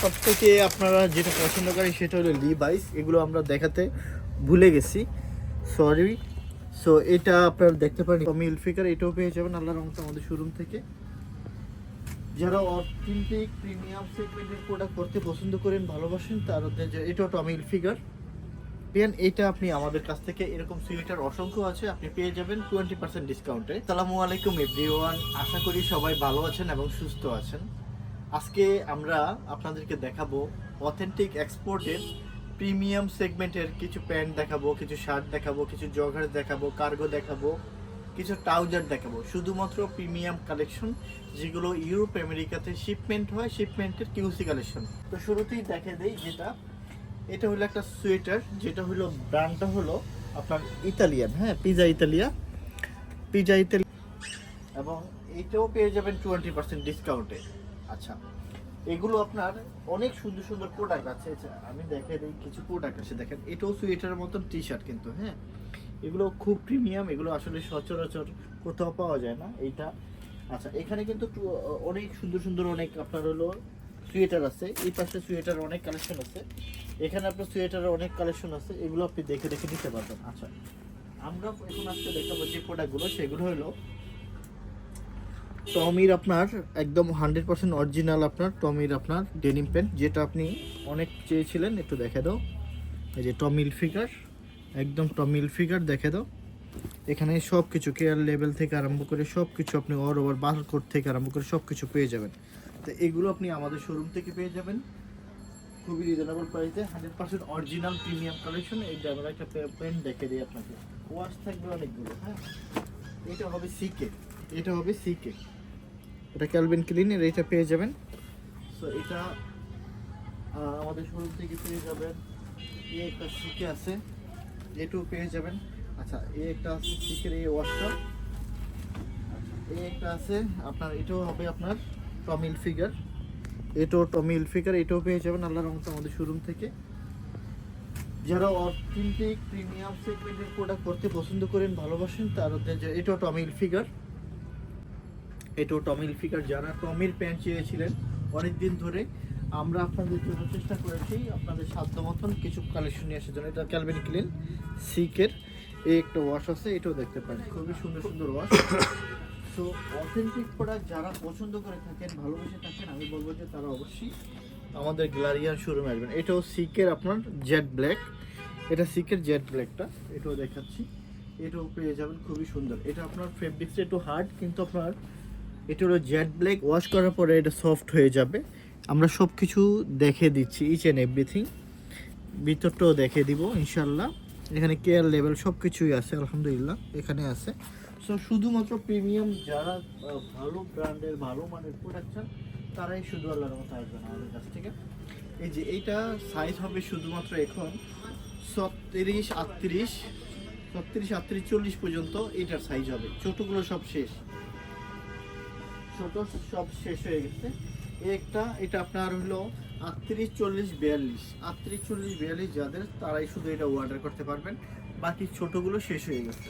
সব থেকে আপনারা যেটা পছন্দ করেন সেটা হলো লিভাইস এগুলো আমরা দেখাতে ভুলে গেছি। সরি সো এটা আপনারা দেখতে পারেন। টমি ইলফিকার এটাও পেয়ে যাবেন। আল্লাহর রহমতে আমাদের শোরুম থেকে। যারা অথেন্টিক প্রিমিয়াম সেগমেন্টের প্রোডাক্ট করতে পছন্দ করেন, ভালোবাসেন, তার এটাও টমি ইলফিকার পেন এটা আপনি আমাদের কাছ থেকে এরকম সুইটার অসংখ্য আছে, আপনি পেয়ে যাবেন টোয়েন্টি পার্সেন্ট ডিসকাউন্টে সালামু আলাইকুম এভরিওয়ান আশা করি সবাই ভালো আছেন এবং সুস্থ আছেন। আজকে আমরা আপনাদেরকে দেখাবো অথেন্টিক এক্সপোর্টের প্রিমিয়াম সেগমেন্টের কিছু প্যান্ট দেখাবো, কিছু শার্ট দেখাবো, কিছু জগার দেখাবো কার্গো দেখাবো, কিছু ট্রাউজার দেখাবো। শুধুমাত্র প্রিমিয়াম কালেকশন যেগুলো ইউরোপ আমেরিকাতে শিপমেন্ট হয় শিপমেন্টের কিউসি কালেকশন তো শুরুতেই দেখে দেই যেটা। এটা হলো একটা সোয়েটার যেটা হলো ব্র্যান্ডটা হলো আপনার ইতালিয়ান হ্যাঁ পিজা ইতালিয়া পিজা ইতালি এবং এইটাও পেয়ে যাবেন টোয়েন্টি পার্সেন্ট ডিসকাউন্টে আচ্ছা এগুলো আপনার অনেক সুন্দর সুন্দর প্রোডাক্ট আছে। আমি দেখে দিই, কিছু প্রোডাক্ট আছে, দেখেন, এটাও সোয়েটারের মতন টি শার্ট কিন্তু হ্যাঁ? এগুলো খুব প্রিমিয়াম এগুলো আসলে সচরাচর কোথাও পাওয়া যায় না, এইটা। আচ্ছা এখানে কিন্তু অনেক সুন্দর সুন্দর অনেক আপনার হলো সোয়েটার আছে, এই পাশে সোয়েটার অনেক কালেকশন আছে। এখানে আপনার সোয়েটারের অনেক কালেকশন আছে, এগুলো আপনি দেখে দেখে নিতে পারবেন। আচ্ছা আমরা এখন আজকে দেখাবো যে প্রোডাক্টগুলো সেগুলো হলো টমির আপনার একদম হান্ড্রেড পার্সেন্ট অরিজিনাল আপনার, টমির আপনার ডেনিম প্যান্ট যেটা আপনি অনেক চেয়েছিলেন, একটু দেখে দাও। এই যে টমিল ফিগার একদম টমিল ফিগার দেখে দাও। এখানে সব কিছু কেয়ার লেভেল থেকে আরম্ভ করে সব কিছু আপনি অল ওভার বারকোড থেকে আরম্ভ করে সব কিছু পেয়ে যাবেন। তো এগুলো আপনি আমাদের শোরুম থেকে পেয়ে যাবেন। খুবই রিজনেবল প্রাইসে hundred percent original premium collection এই আমরা একটা প্যান্ট দেখে দিই আপনাকে। ওয়াশ থাকবে অনেকগুলো হ্যাঁ। এটা হবে সিকে এটা হবে সিকে এটা ক্যালভিন ক্লিনের এটা পেয়ে যাবেন। সো এটা আমাদের শোরুম থেকে পেয়ে যাবেন। এই একটা সিকে আছে, এটাও পেয়ে যাবেন। আচ্ছা এই একটা আছে সিকের এই ওয়াশটা এই একটা আছে, আপনার, এটাও হবে আপনার টমিল ফিগার এটাও টমিল ফিগার এটাও পেয়ে যাবেন আল্লাহর রহমতে আমাদের শোরুম থেকে। যারা অথেন্টিক প্রিমিয়াম সেগমেন্টের প্রোডাক্ট করতে পছন্দ করেন, ভালোবাসেন, তার এটাও টমিল ফিগার এটাও টমিল ফিগার যারা টমির প্যান্ট চেয়েছিলেন অনেক দিন ধরে, আমরা আপনাদের জন্য চেষ্টা করেছি আপনাদের সাধ্য মতন কিছু কালেকশন নিয়ে আসার জন্য। এটা ক্যালভিন ক্লিন সিকের এই একটা ওয়াশ আছে, এটাও দেখতে পারেন। খুবই সুন্দর সুন্দর ওয়াশ সো অথেন্টিক প্রোডাক্ট যারা পছন্দ করে থাকেন, ভালোবেসে থাকেন, আমি বলব যে তারা অবশ্যই আমাদের গ্যালারিয়ান শোরুমে আসবেন। এটাও সিকের আপনার জেড ব্ল্যাক এটা সিকের জেড ব্ল্যাকটা এটাও দেখাচ্ছি। এটাও পেয়ে যাবেন, খুবই সুন্দর। এটা আপনার ফেব্রিক্সটা একটু হার্ড কিন্তু আপনার এটা হলো জেড ব্ল্যাক ওয়াশ করার পরে এটা সফট হয়ে যাবে। আমরা সব কিছু দেখে দিচ্ছি ইচ অ্যান্ড এভরিথিং ভিতরটাও দেখে দিব ইনশাল্লাহ এখানে কেয়ার লেভেল সব কিছুই আছে, আলহামদুলিল্লাহ, এখানে আছে। সো শুধুমাত্র প্রিমিয়াম যারা ভালো ব্র্যান্ডের, ভালো মানের প্রোডাক্ট চান, তারাই শুধু আল্লাহর মতো আসবেন আমাদের কাছ থেকে। এই যে এইটা সাইজ হবে শুধুমাত্র এখন ছত্রিশ, আটত্রিশ ছত্রিশ, আটত্রিশ, চল্লিশ পর্যন্ত এটার সাইজ হবে। ছোটগুলো সব শেষ। ছোট, সব শেষ হয়ে গেছে। একটা, এটা আপনার হলো আটত্রিশ, চল্লিশ, বিয়াল্লিশ। আটত্রিশ, চল্লিশ, বিয়াল্লিশ যাদের, তারাই শুধু এটা অর্ডার করতে পারবেন। বাকি ছোটগুলো শেষ হয়ে গেছে।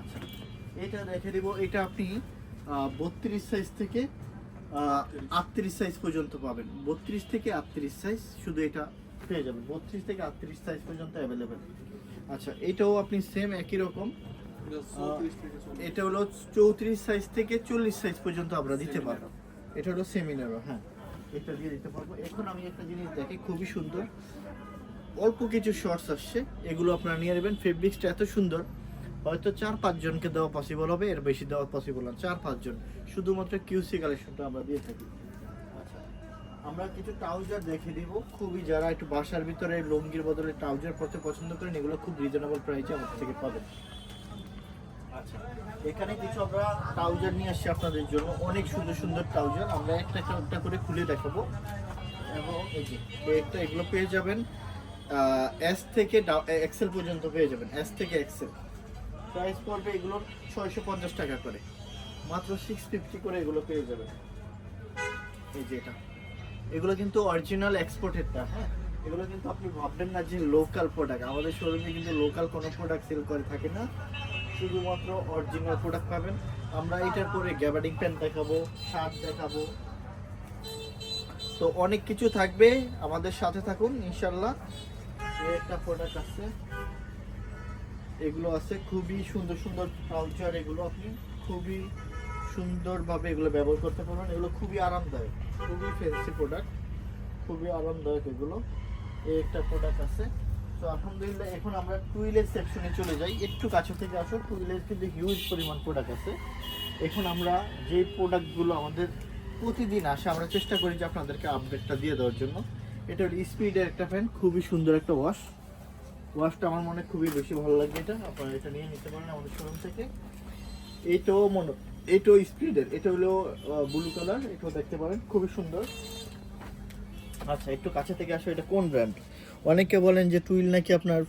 আচ্ছা এটা দেখে দিব। এটা আপনি বত্রিশ সাইজ থেকে আটত্রিশ সাইজ পর্যন্ত পাবেন। বত্রিশ থেকে আটত্রিশ সাইজ শুধু এটা পেয়ে যাবেন। বত্রিশ থেকে আটত্রিশ সাইজ পর্যন্ত অ্যাভেলেবেল আচ্ছা এটাও আপনি সেম একই রকম। এটা হলো চৌত্রিশ সাইজ থেকে চল্লিশ সাইজ পর্যন্ত আমরা দিতে পারব। এটা হলো সেমিনারও হ্যাঁ। এটা দিয়ে দিতে পারব। এখন আমি একটা জিনিস দেখি খুবই সুন্দর। অল্প কিছু শর্টস আসছে এগুলো আপনারা নিয়ে নেবেন। ফেব্রিক্সটা এত সুন্দর হয়তো চার পাঁচজনকে দেওয়া পসিবল হবে এর বেশি দেওয়া পসিবল না। চার পাঁচজন শুধুমাত্র কিউসি কালেকশনটা আমরা দিয়ে থাকি। আচ্ছা আমরা কিছু ট্রাউজার দেখে দিব। খুবই যারা একটু বাসার ভিতরে লুঙ্গির বদলে ট্রাউজার পরতে পছন্দ করেন এগুলো খুব রিজনেবল প্রাইসে আমাদের থেকে পাবেন। এখানে কিছু আমরা ট্রাউজার নিয়ে আসছি আপনাদের জন্য। অনেক সুন্দর সুন্দর ট্রাউজার আমরা একটা একটা করে খুলে দেখাবো। এবং একটা এগুলো পেয়ে যাবেন এস থেকে এক্সেল পর্যন্ত পেয়ে যাবেন এস থেকে এক্সেল প্রাইস পড়বে এগুলোর ছয়শো পঞ্চাশ টাকা করে। মাত্র সিক্স ফিফটি করে এগুলো পেয়ে যাবেন। এই যে এটা। এগুলো কিন্তু অরিজিনাল এক্সপোর্টেডটা হ্যাঁ? এগুলো কিন্তু আপনি ভাববেন না যে লোকাল প্রোডাক্ট আমাদের শোরুমে কিন্তু লোকাল কোনো প্রোডাক্ট সেল করে থাকে না। শুধুমাত্র অরিজিনাল প্রোডাক্ট পাবেন। আমরা এটার পরে গ্যাবার্ডিং প্যান্ট দেখাবো, শার্ট দেখাবো। তো অনেক কিছু থাকবে, আমাদের সাথে থাকুন, ইনশাল্লাহ। একটা প্রোডাক্ট আছে। এগুলো আছে, খুবই সুন্দর সুন্দর ট্রাউজার এগুলো আপনি খুবই সুন্দরভাবে এগুলো ব্যবহার করতে পারবেন। এগুলো খুবই আরামদায়ক, খুবই ফেন্সি প্রোডাক্ট খুবই আরামদায়ক এগুলো। একটা প্রোডাক্ট আছে। তো আলহামদুলিল্লাহ, এখন আমরা টুইলের সেকশনে চলে যাই। একটু কাছে থেকে আসো, টুইলের কিন্তু হিউজ পরিমাণ প্রোডাক্ট আছে। এখন আমরা যে প্রোডাক্টগুলো আমাদের প্রতিদিন আসে, আমরা চেষ্টা করি যে আপনাদেরকে আপডেটটা দিয়ে দেওয়ার জন্য। এটা হলো স্পিডের একটা ফ্যান খুবই সুন্দর একটা ওয়াশ ওয়াশটা আমার মনে খুবই বেশি ভালো লাগে এটা। আপনারা এটা নিয়ে নিতে পারেন আমাদের শোরুম থেকে। এইটাও মনে, এটাও স্পিডের এটা হলো ব্লু কালার এটাও দেখতে পারেন, খুবই সুন্দর। আচ্ছা একটু কাছে থেকে আসো, এটা কোন ব্র্যান্ড অনেকে বলেন যে টুইল নাকি আপনার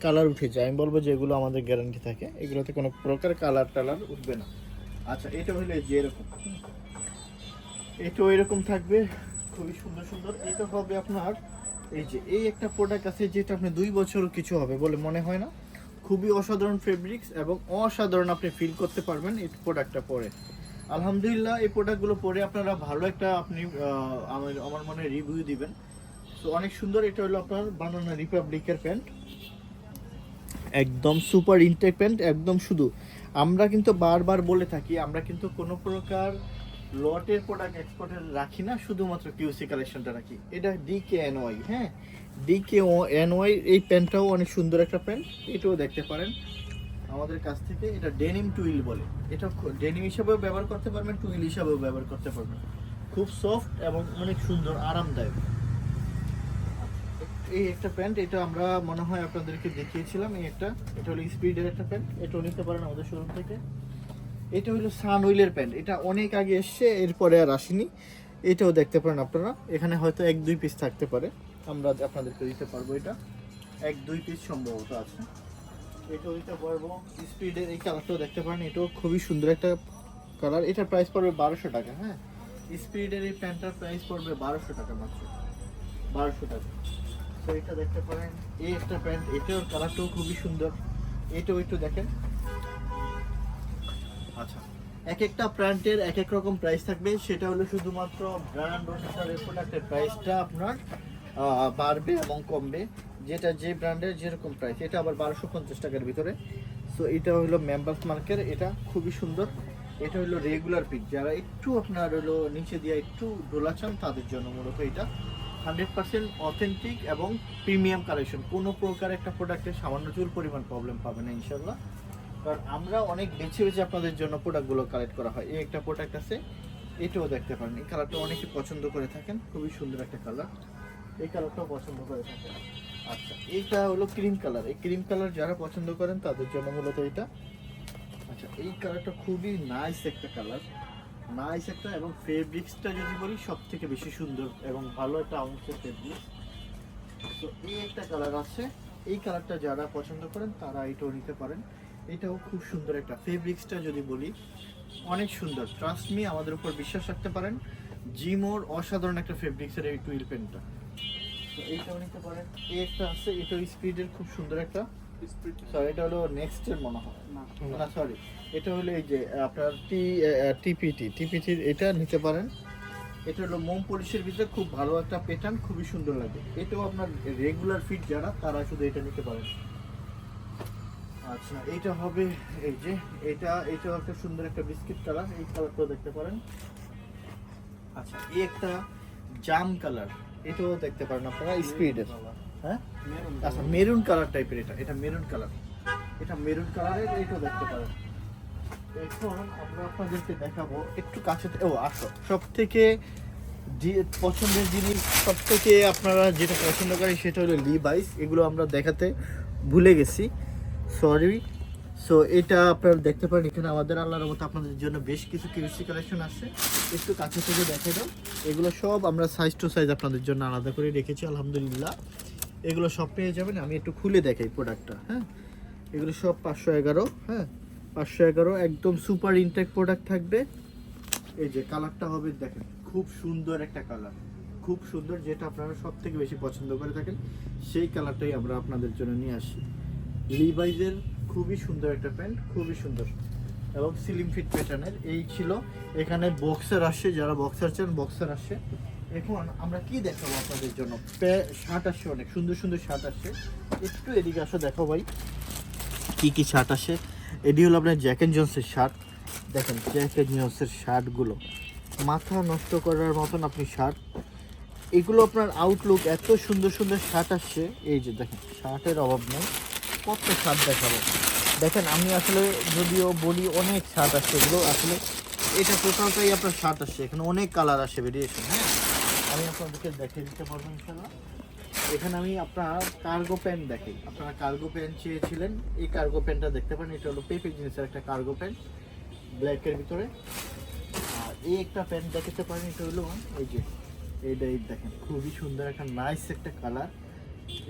কালার উঠে যায়। আমি বলব যে এগুলো আমাদের গ্যারান্টি থাকে। এগুলোতে কোনো প্রকার কালার টালার উঠবে না। আচ্ছা এটা হলো যে এরকম। এটাও এরকম থাকবে। খুবই সুন্দর সুন্দর। এটা হবে আপনার, এই যে, এই একটা প্রোডাক্ট আছে যেটা আপনি দুই বছরও কিছু হবে বলে মনে হয় না। খুবই অসাধারণ ফেব্রিক্স এবং অসাধারণ আপনি ফিল করতে পারবেন এই প্রোডাক্টটা পরে। আলহামদুলিল্লাহ, এই প্রোডাক্টগুলো পরে আপনারা ভালো একটা আপনি আমার মনে রিভিউ দিবেন। তো অনেক সুন্দর, এটা হলো আপনার বানানা রিপাবলিকের প্যান্ট একদম সুপার ইনটেক প্যান্ট একদম শুধু। আমরা কিন্তু বারবার বলে থাকি, আমরা কিন্তু কোনো প্রকার লটের প্রোডাক্ট এক্সপোর্টের রাখি না, শুধুমাত্র কিউসি কালেকশনটা রাখি। এটা ডিকে এনওয়াই হ্যাঁ? ডিকে ও এনওয়াই এই প্যান্টটাও অনেক সুন্দর একটা প্যান্ট এটাও দেখতে পারেন। আমাদের কাছ থেকে এটা ডেনিম টুইল বলে। এটা ডেনিম হিসাবেও ব্যবহার করতে পারবেন টুইল হিসাবেও ব্যবহার করতে পারবেন। খুব সফট এবং অনেক সুন্দর, আরামদায়ক। এই একটা প্যান্ট, এটা আমরা মনে হয় আপনাদেরকে দেখিয়েছিলাম, এই একটা। এটা হলো স্পিডের একটা প্যান্ট, এটাও নিতে পারেন আমাদের শোরুম থেকে। এটা হলো সানউইলের প্যান্ট, এটা অনেক আগে এসছে, এরপরে আর আসেনি। এটাও দেখতে পারেন আপনারা, এখানে হয়তো এক, দুই পিস থাকতে পারে। আমরা আপনাদেরকে দিতে পারব এটা। এক, দুই পিস সম্ভবত আছে। এটাও দিতে পারব। স্পিডের এই কালারটাও দেখতে পারেন, এটাও খুবই সুন্দর একটা কালার এটার প্রাইস পড়বে বারোশো টাকা হ্যাঁ? স্পিডের এই প্যান্টটার প্রাইস পড়বে বারোশো টাকা মাত্র। বারোশো টাকা। তো এটা দেখতে পারেন। এই একটা প্যান্ট এটার কালারটাও খুবই সুন্দর। এটাও একটু দেখেন। আচ্ছা। এক একটা ব্র্যান্ডের এক এক রকম প্রাইস থাকবে। সেটা হলো শুধুমাত্র ব্র্যান্ড অনুসারে প্রোডাক্টের প্রাইসটা আপনার বাড়বে এবং কমবে। যেটা যে ব্র্যান্ডের যেরকম প্রাইস এটা আবার বারোশো পঞ্চাশ টাকার ভিতরে। সো এটা হলো মেম্বার্স মার্কের এটা খুবই সুন্দর। এটা হলো রেগুলার পিক যারা একটু আপনার হলো নিচে দিয়ে একটু ডোলা চান তাদের জন্য মূলত এটা। হান্ড্রেড পার্সেন্ট অথেন্টিক এবং প্রিমিয়াম কালেকশন। কোনো প্রকার একটা প্রোডাক্টের সামান্য চুল পরিমাণ প্রবলেম পাবে না ইনশাল্লাহ কারণ আমরা অনেক বেছে বেছে আপনাদের জন্য প্রোডাক্টগুলো কালেক্ট করা হয়। এই একটা প্রোডাক্ট আছে, এটাও দেখতে পারেন। এই কালারটা অনেকে পছন্দ করে থাকেন। খুবই সুন্দর একটা কালার এই কালারটাও পছন্দ করে থাকেন। আচ্ছা এইটা হলো ক্রিম কালার এই ক্রিম কালার যারা পছন্দ করেন, তাদের জন্য মূলত এটা আচ্ছা এই কালারটা খুবই নাইস একটা কালার নাইস একটা এবং ফেব্রিক্সটা যদি বলি সব থেকে বেশি সুন্দর এবং ভালো একটা আউন্সের ফেব্রিক্স তো এই একটা কালার আছে। এই কালারটা যারা পছন্দ করেন তারা এটাও নিতে পারেন। এটাও খুব সুন্দর একটা ফেব্রিক্সটা যদি বলি অনেক সুন্দর। ট্রাস্ট মি আমাদের উপর বিশ্বাস রাখতে পারেন জিমোর অসাধারণ একটা ফেব্রিক্সের এই টুইল পেনটা তো এইটাও নিতে পারেন। এই একটা আছে এটাও স্পিডের খুব সুন্দর একটা। সরি এটা হলো নেক্সটের মনে হয়। না। সরি এটা হলো এই যে আপনার টি টিপিটি টিপিটির এটা নিতে পারেন। এটা হলো মোম পলিশের ভিতরে খুব ভালো একটা প্যাটার্ন খুবই সুন্দর লাগে। এটাও আপনার রেগুলার ফিট যারা তারা শুধু এটা নিতে পারেন। আচ্ছা এটা হবে এই যে এটা এটাও একটা সুন্দর একটা বিস্কিট কালার এই কালারটাও দেখতে পারেন। আচ্ছা এই একটা জাম কালার এটাও দেখতে পারেন আপনারা স্পিডের হ্যাঁ? আচ্ছা মেরুন কালার টাইপের এটা এটা মেরুন কালার এটা মেরুন কালারের এটাও দেখতে পারেন। এখন আমরা আপনাদেরকে দেখাবো। একটু ও, আসো। সব থেকে পছন্দের জিনিস সব থেকে আপনারা যেটা পছন্দ সেটা হলো এগুলো আমরা দেখাতে ভুলে গেছি। সরি সো এটা আপনারা দেখতে পারেন এখানে আমাদের আল্লাহর মতো আপনাদের জন্য বেশ কিছু কিউসি কালেকশন আছে। একটু কাছে থেকে দেখে দাও এগুলো সব আমরা সাইজ টু সাইজ আপনাদের জন্য আলাদা করে রেখেছি, আলহামদুলিল্লাহ। এগুলো সব পেয়ে যাবেন। আমি একটু খুলে দেখাই প্রোডাক্টটা হ্যাঁ? এগুলো সব পাঁচশো এগারো হ্যাঁ? পাঁচশো এগারো, একদম সুপার ইনটেক প্রোডাক্ট থাকবে। এই যে কালারটা হবে, দেখেন, খুব সুন্দর একটা কালার খুব সুন্দর, যেটা আপনারা সব থেকে বেশি পছন্দ করে থাকেন, সেই কালারটাই আমরা আপনাদের জন্য নিয়ে আসি। লিভাইজের খুবই সুন্দর একটা প্যান্ট, খুবই সুন্দর। এবং সিলিম ফিট প্যাটার্নের এই ছিল। এখানে বক্সার আসে, যারা বক্সার চান বক্সার আসে। এখন আমরা কি দেখাবো আপনাদের জন্য? শার্ট আসছে অনেক, সুন্দর সুন্দর শার্ট আসছে একটু এদিকে আসো, দেখো ভাই। কি কি শার্ট আসে? এটি হলো আপনার জ্যাক এন্ড জন্সের শার্ট দেখেন জ্যাক এন্ড জন্সের শার্টগুলো মাথা নষ্ট করার মতন আপনি শার্ট এগুলো আপনার আউটলুক এত সুন্দর সুন্দর শার্ট আসছে। এই যে দেখেন শার্টের অভাব নেই। কত শার্ট দেখাবো? দেখেন, আমি আসলে যদিও বলি অনেক শার্ট আসছে এগুলো, আসলে এটা টোটালটাই আপনার শার্ট আসছে। এখানে অনেক কালার আসে বেরিয়েছে হ্যাঁ? আমি আপনাদেরকে দেখিয়ে দিতে পারব ইনশাল্লাহ এখানে আমি আপনার কার্গো প্যান্ট দেখি। আপনারা কার্গো প্যান্ট চেয়েছিলেন, এই কার্গো প্যান্টটা দেখতে পারেন, এটা হলো পেপে জিনিসের একটা কার্গো প্যান্ট ব্ল্যাকের ভিতরে। আর এই একটা প্যান্ট দেখতে পারেন, এটা হলো, এই যে এইটা এই দেখেন, খুবই সুন্দর একটা নাইস একটা কালার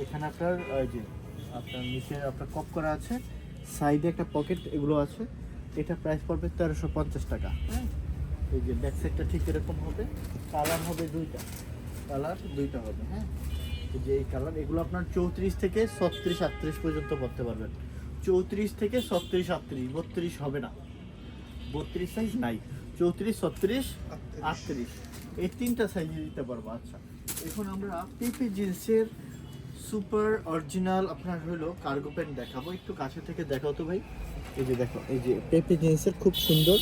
এখানে আপনার ওই যে, আপনার নিচে আপনার কপ করা আছে সাইডে একটা পকেট এগুলো আছে। এটা প্রাইস পড়বে তেরোশো পঞ্চাশ টাকা হ্যাঁ? এই যে ব্যাক সাইডটা ঠিক এরকম হবে কালার হবে দুইটা কালার দুইটা হবে হ্যাঁ? যে এই কালার এগুলো আপনার চৌত্রিশ থেকে ছত্রিশ, আটত্রিশ পর্যন্ত পড়তে পারবেন। চৌত্রিশ থেকে ছত্রিশ, আটত্রিশ, বত্রিশ হবে না। বত্রিশ সাইজ নাই। চৌত্রিশ, ছত্রিশ, আটত্রিশ। এই তিনটা সাইজে দিতে পারব আচ্ছা। এখন আমরা পেপে জিন্সের সুপার অরিজিনাল আপনার হলো কার্গো প্যান্ট দেখাবো। একটু কাছে থেকে দেখাও তো ভাই। এই যে দেখো, এই যে পেপে জিন্সের খুব সুন্দর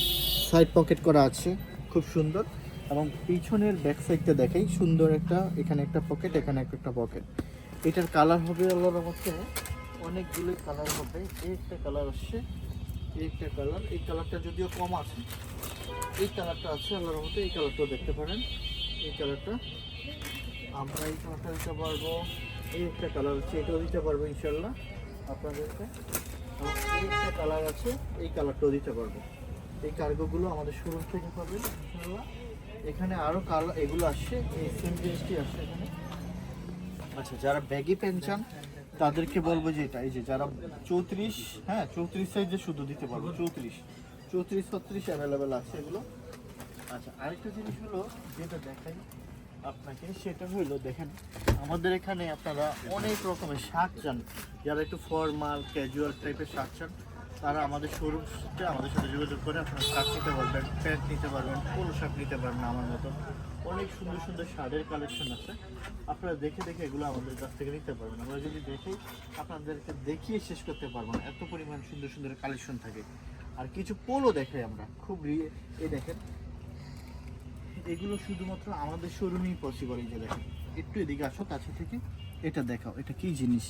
সাইড পকেট করা আছে। খুব সুন্দর। এবং পিছনের ব্যাক সাইডটা দেখাই সুন্দর একটা, এখানে একটা পকেট এখানে একটা পকেট এটার কালার হবে আল্লাহর মধ্যে অনেকগুলো কালার হবে। এই একটা কালার আসছে, এই একটা কালার এই কালারটা যদিও কম আছে, এই কালারটা আছে আল্লাহর মধ্যে এই কালারটাও দেখতে পারেন। এই কালারটা আমরা এই কালারটা দিতে পারব, এই একটা কালার আছে, এটাও দিতে পারব ইনশাল্লাহ আপনাদেরকে। এই একটা কালার আছে, এই কালারটাও দিতে পারব। এই কার্গোগুলো আমাদের শুরু থেকে পাবেন ইনশাল্লাহ এখানে আরও কালার এগুলো আসছে সেম জিনিসটি আসছে এখানে। আচ্ছা যারা ব্যাগি প্যান্ট চান, তাদেরকে বলব যে এটা, এই যে যারা চৌত্রিশ হ্যাঁ চৌত্রিশ সাইজে শুধু দিতে পারব, চৌত্রিশ। চৌত্রিশ, ছত্রিশ অ্যাভেলেবেল আছে এগুলো। আচ্ছা আরেকটা জিনিস হলো, যেটা দেখাই আপনাকে, সেটা হলো, দেখেন, আমাদের এখানে আপনারা অনেক রকমের শার্ট চান। যারা একটু ফর্মাল ক্যাজুয়াল টাইপের শার্ট চান তারা আমাদের শোরুমটা আমাদের সাথে যোগাযোগ করে, আপনারা শার্ট নিতে পারবেন, প্যান্ট নিতে পারবেন পোলো শার্ট নিতে পারবেন আমার মতো। অনেক সুন্দর সুন্দর শার্টের কালেকশন আছে। আপনারা দেখে দেখে এগুলো আমাদের কাছ থেকে নিতে পারবেন। আমরা যদি দেখি, আপনাদেরকে দেখিয়ে শেষ করতে পারব না। এত পরিমাণ সুন্দর সুন্দর কালেকশন থাকে। আর কিছু পোলো দেখাই আমরা। খুব এই দেখেন। এগুলো শুধুমাত্র আমাদের শোরুমেই পসিবল এই যে দেখেন। একটু এদিকে আসো, কাছে থেকে। এটা দেখাও। এটা কি জিনিস?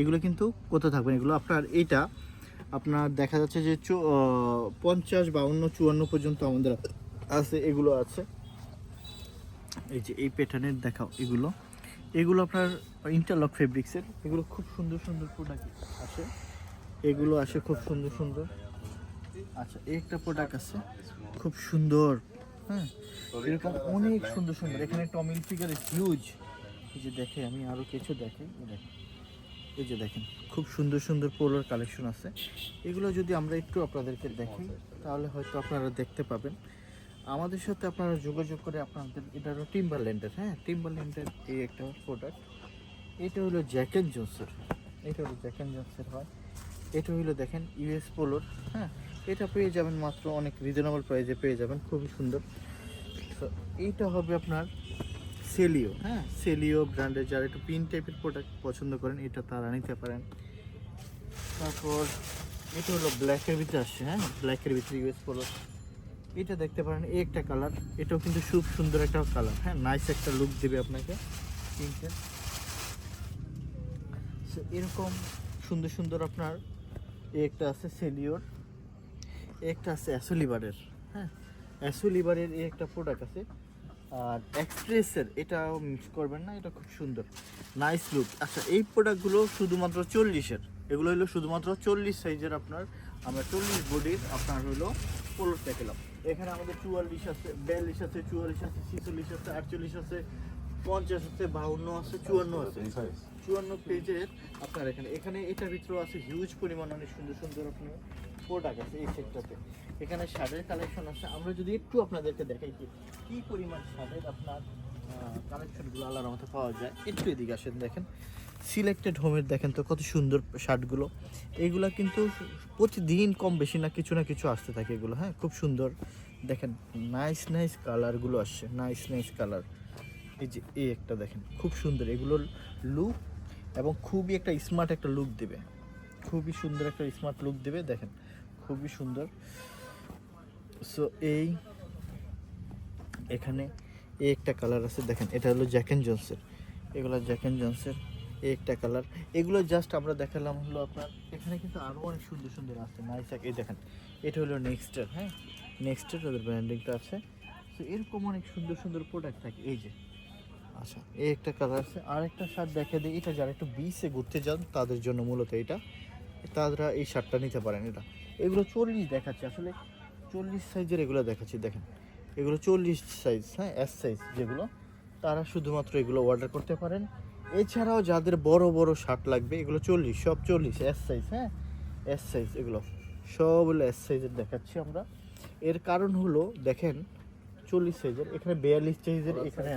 এগুলো কিন্তু কোথায় থাকবে? এগুলো আপনার এটা আপনার দেখা যাচ্ছে যে পঞ্চাশ বাউন্ন চুয়ান্ন পর্যন্ত আমাদের আছে, এগুলো আছে। এই যে এই প্যাটার্নের দেখাও এগুলো। এগুলো আপনার ইন্টারলক ফেব্রিক্সের এগুলো খুব সুন্দর সুন্দর প্রোডাক্ট আসে। এগুলো আসে খুব সুন্দর সুন্দর। আচ্ছা এই একটা প্রোডাক্ট আছে, খুব সুন্দর। হ্যাঁ এরকম অনেক সুন্দর সুন্দর। এখানে টমিল ফিগার হিউজ যে দেখে আমি আরও কিছু দেখেন। এই যে দেখেন, খুব সুন্দর সুন্দর পোলোর কালেকশন আছে। এগুলো যদি আমরা একটু আপনাদেরকে দেখি, তাহলে হয়তো আপনারা দেখতে পাবেন। আমাদের সাথে আপনারা যোগাযোগ করে আপনাদের, এটা হলো টিম্বারল্যান্ডের হ্যাঁ? টিম্বারল্যান্ডের এই একটা প্রোডাক্ট এটা হলো জ্যাক অ্যান্ড জোন্সের এটা হলো জ্যাক অ্যান্ড জোন্সের হয়। এটা হলো দেখেন ইউএস পোলোর হ্যাঁ? এটা পেয়ে যাবেন মাত্র অনেক রিজনেবল প্রাইসে পেয়ে যাবেন, খুবই সুন্দর। তো এইটা হবে আপনার সেলিও হ্যাঁ। সেলিও ব্র্যান্ডের যারা একটু পিন টাইপের প্রোডাক্ট পছন্দ করেন এটা তারা নিতে পারেন। তারপর এটা হলো ব্ল্যাকের ভিতরে আসছে হ্যাঁ? ব্ল্যাকের ভিতরে ইউএস পোলো এটা দেখতে পারেন এই একটা কালার এটাও কিন্তু খুব সুন্দর একটা কালার হ্যাঁ? নাইস একটা লুক দেবে আপনাকে পিঙ্কের সো এরকম সুন্দর সুন্দর আপনার এই একটা আছে সেলিওর একটা আছে অ্যাসোলিভারের হ্যাঁ? অ্যাসোলিভারের এই একটা প্রোডাক্ট আছে। আর এক্সপ্রেসের এটাও মিক্স করবেন না এটা খুব সুন্দর। নাইস লুক আচ্ছা এই প্রোডাক্টগুলো শুধুমাত্র চল্লিশের। এগুলো হলো শুধুমাত্র চল্লিশ সাইজের আপনার আমরা চল্লিশ বডির আপনার হলো পোলো পেলাম এখানে আমাদের চুয়াল্লিশ আছে বিয়াল্লিশ আছে চুয়াল্লিশ আছে ছিচল্লিশ আছে আটচল্লিশ আছে পঞ্চাশ আছে বাউন্ন আছে চুয়ান্ন আছে। চুয়ান্ন পেজের আপনার এখানে। এখানে এটার ভিতরেও আছে হিউজ পরিমাণ অনেক সুন্দর সুন্দর আপনার প্রোডাক্ট আছে এই সেক্টরতে এখানে শার্টের কালেকশন আছে। আমরা যদি একটু আপনাদেরকে দেখাই কি কি পরিমাণ শার্টের আপনার কালেকশনগুলো আল্লাহর মতো পাওয়া যায়, একটু এদিকে আসেন দেখেন। সিলেক্টেড হোমের দেখেন তো কত সুন্দর শার্টগুলো। এইগুলা কিন্তু প্রতিদিন কম বেশি না, কিছু না কিছু আসতে থাকে এগুলো হ্যাঁ? খুব সুন্দর। দেখেন নাইস নাইস কালারগুলো আসছে নাইস নাইস কালার এই যে, এই একটা দেখেন, খুব সুন্দর। এগুলোর লুক এবং খুবই একটা স্মার্ট একটা লুক দেবে। খুবই সুন্দর একটা স্মার্ট লুক দেবে, দেখেন। খুবই সুন্দর। সো এই এখানে এই একটা কালার আছে, দেখেন, এটা হলো জ্যাক অ্যান্ড জন্সের এগুলো জ্যাক অ্যান্ড জন্সের এই একটা কালার এগুলো জাস্ট আমরা দেখালাম হলো আপনার, এখানে কিন্তু আরও অনেক সুন্দর সুন্দর আছে। নাইস এই দেখেন, এটা হলো নেক্সটের হ্যাঁ? নেক্সটের ওদের ব্র্যান্ডিংটা আছে। তো এরকম অনেক সুন্দর সুন্দর প্রোডাক্ট থাকে। এই যে আচ্ছা এই একটা কালার আছে। আর একটা শার্ট দেখে দিই। এটা যারা একটু বিচে ঘুরতে যান, তাদের জন্য মূলত এটা। তারা এই শার্টটা নিতে পারেন এটা। এগুলো চল্লিশ দেখাচ্ছে, আসলে চল্লিশ সাইজের এগুলো দেখাচ্ছি, দেখেন। এগুলো চল্লিশ সাইজ হ্যাঁ এস সাইজ যেগুলো, তারা শুধুমাত্র এগুলো অর্ডার করতে পারেন। এছাড়াও যাদের বড় বড় শার্ট লাগবে, এগুলো চল্লিশ, সব চল্লিশ এস সাইজ হ্যাঁ এস সাইজ এগুলো, সব হলো এস সাইজের দেখাচ্ছি আমরা। এর কারণ হলো, দেখেন, চল্লিশ সাইজের, এখানে বিয়াল্লিশ সাইজের, এখানে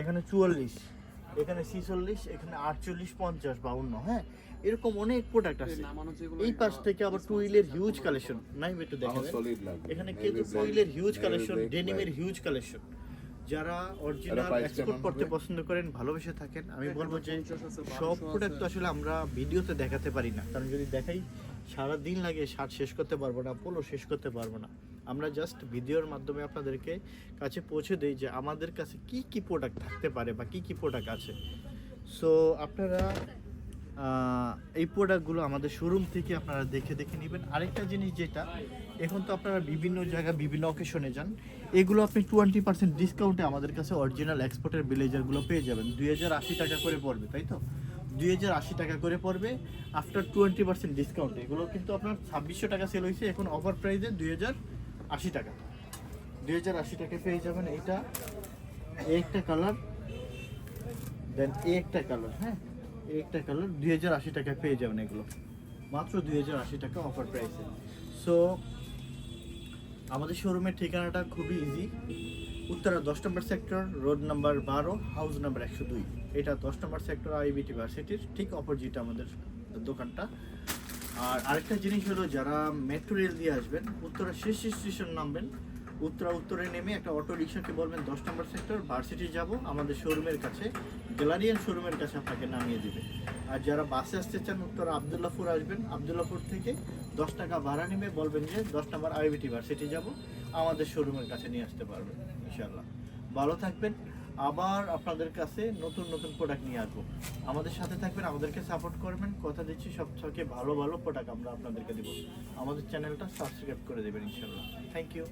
এখানে চুয়াল্লিশ, এখানে ছিচল্লিশ, এখানে আটচল্লিশ, পঞ্চাশ, বাউন্ন হ্যাঁ এরকম অনেক প্রোডাক্ট আছে। এই পাশ থেকে আবার টুইলের হিউজ কালেকশন নাই একটু দেখেন এখানে কিন্তু টুইলের হিউজ কালেকশন ডেনিমের হিউজ কালেকশন যারা অরিজিনাল এক্সপোর্ট করতে পছন্দ করেন ভালোবেসে থাকেন আমি বলব যে সব প্রোডাক্ট তো আসলে আমরা ভিডিওতে দেখাতে পারি না। কারণ যদি দেখাই সারা দিন লাগে শার্ট শেষ করতে পারব না পোলো শেষ করতে পারব না। আমরা জাস্ট ভিডিওর মাধ্যমে আপনাদেরকে কাছে পৌঁছে দিই যে আমাদের কাছে কি কি প্রোডাক্ট থাকতে পারে বা কি কি প্রোডাক্ট আছে। সো আপনারা এই প্রোডাক্টগুলো আমাদের শোরুম থেকে আপনারা দেখে দেখে নেবেন। আরেকটা জিনিস যেটা, এখন তো আপনারা বিভিন্ন জায়গায় বিভিন্ন অকেশনে যান, এগুলো আপনি টোয়েন্টি পার্সেন্ট ডিসকাউন্টে আমাদের কাছে অরিজিনাল এক্সপোর্টের ব্লেজারগুলো পেয়ে যাবেন। দুই হাজার আশি টাকা করে পড়বে, তাই তো? দুই হাজার আশি টাকা করে পড়বে আফটার টোয়েন্টি পার্সেন্ট ডিসকাউন্ট এগুলো কিন্তু আপনার ছাব্বিশশো টাকা সেল হয়েছে, এখন অফার প্রাইসে দুই হাজার আশি টাকা। দুই হাজার আশি টাকায় পেয়ে যাবেন এইটা এই একটা কালার দেন একটা কালার হ্যাঁ? একটা কালার দুই হাজার আশি টাকায় পেয়ে যাবেন এগুলো। মাত্র দুই হাজার আশি টাকা অফার প্রাইসে সো আমাদের শোরুমের ঠিকানাটা খুবই ইজি উত্তরা দশ নম্বর সেক্টর রোড নাম্বার বারো হাউস নাম্বার একশো দুই। এটা দশ নম্বর সেক্টর আইবিটি ভার্সিটির ঠিক অপোজিট আমাদের দোকানটা। আর আরেকটা জিনিস হলো, যারা মেট্রো রেল দিয়ে আসবেন, উত্তরা শেষ স্টেশন নামবেন। উত্তরা উত্তরে নেমে একটা অটো রিক্সাকে বলবেন দশ নম্বর সেক্টর ভার্সিটি যাব, আমাদের শোরুমের কাছে গ্যালারিয়ান শোরুমের কাছে আপনাকে নামিয়ে দিবে। আর যারা বাসে আসতে চান, উত্তরা আবদুল্লাপুর আসবেন। আবদুল্লাপুর থেকে দশ টাকা ভাড়া নেমে বলবেন যে দশ নম্বর আইবিটি ভার্সিটি যাব, আমাদের শোরুমের কাছে নিয়ে আসতে পারবেন ইনশাল্লাহ ভালো থাকবেন। আবার আপনাদের কাছে নতুন নতুন প্রোডাক্ট নিয়ে আসব। আমাদের সাথে থাকবেন, আমাদেরকে সাপোর্ট করবেন। কথা দিচ্ছি, সব থেকে ভালো ভালো প্রোডাক্ট আমরা আপনাদেরকে দেবো। আমাদের চ্যানেলটা সাবস্ক্রাইব করে দেবেন ইনশাল্লাহ থ্যাংক ইউ